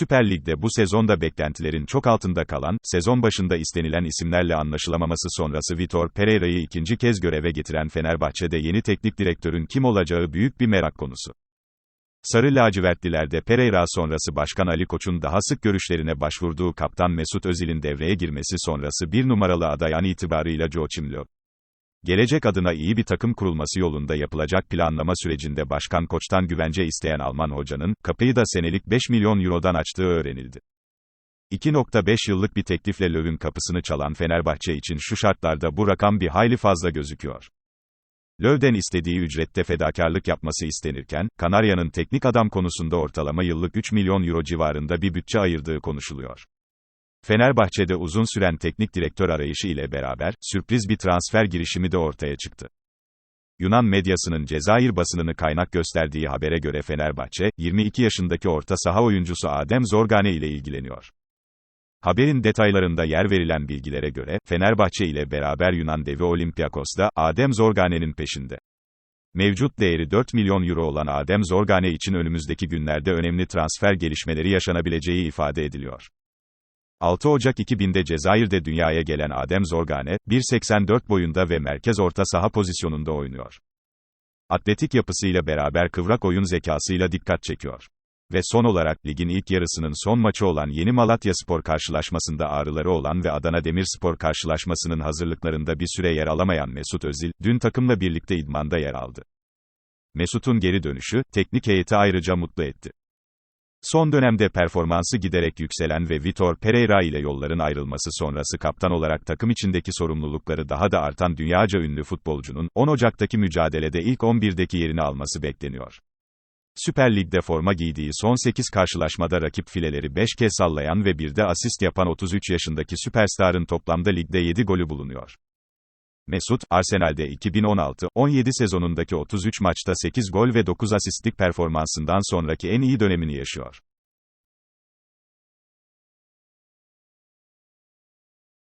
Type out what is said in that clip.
Süper Lig'de bu sezonda beklentilerin çok altında kalan, sezon başında istenilen isimlerle anlaşılamaması sonrası Vitor Pereira'yı ikinci kez göreve getiren Fenerbahçe'de yeni teknik direktörün kim olacağı büyük bir merak konusu. Sarı lacivertlilerde Pereira sonrası Başkan Ali Koç'un daha sık görüşlerine başvurduğu kaptan Mesut Özil'in devreye girmesi sonrası bir numaralı aday an itibarıyla Joe Çimlo. Gelecek adına iyi bir takım kurulması yolunda yapılacak planlama sürecinde Başkan Koç'tan güvence isteyen Alman hocanın, kapıyı da senelik 5 milyon eurodan açtığı öğrenildi. 2.5 yıllık bir teklifle Löw'ün kapısını çalan Fenerbahçe için şu şartlarda bu rakam bir hayli fazla gözüküyor. Löw'den istediği ücrette fedakarlık yapması istenirken, Kanarya'nın teknik adam konusunda ortalama yıllık 3 milyon euro civarında bir bütçe ayırdığı konuşuluyor. Fenerbahçe'de uzun süren teknik direktör arayışı ile beraber, sürpriz bir transfer girişimi de ortaya çıktı. Yunan medyasının Cezayir basınını kaynak gösterdiği habere göre Fenerbahçe, 22 yaşındaki orta saha oyuncusu Adem Zorgane ile ilgileniyor. Haberin detaylarında yer verilen bilgilere göre, Fenerbahçe ile beraber Yunan devi Olympiakos da, Adem Zorgane'nin peşinde. Mevcut değeri 4 milyon euro olan Adem Zorgane için önümüzdeki günlerde önemli transfer gelişmeleri yaşanabileceği ifade ediliyor. 6 Ocak 2000'de Cezayir'de dünyaya gelen Adem Zorgane, 1.84 boyunda ve merkez orta saha pozisyonunda oynuyor. Atletik yapısıyla beraber kıvrak oyun zekasıyla dikkat çekiyor. Ve son olarak ligin ilk yarısının son maçı olan Yeni Malatya Spor karşılaşmasında ağrıları olan ve Adana Demirspor karşılaşmasının hazırlıklarında bir süre yer alamayan Mesut Özil, dün takımla birlikte idmanda yer aldı. Mesut'un geri dönüşü, teknik heyeti ayrıca mutlu etti. Son dönemde performansı giderek yükselen ve Vitor Pereira ile yolların ayrılması sonrası kaptan olarak takım içindeki sorumlulukları daha da artan dünyaca ünlü futbolcunun, 10 Ocak'taki mücadelede ilk 11'deki yerini alması bekleniyor. Süper Lig'de forma giydiği son 8 karşılaşmada rakip fileleri 5 kez sallayan ve bir de asist yapan 33 yaşındaki süperstarın toplamda ligde 7 golü bulunuyor. Mesut, Arsenal'de 2016-17 sezonundaki 33 maçta 8 gol ve 9 asistlik performansından sonraki en iyi dönemini yaşıyor.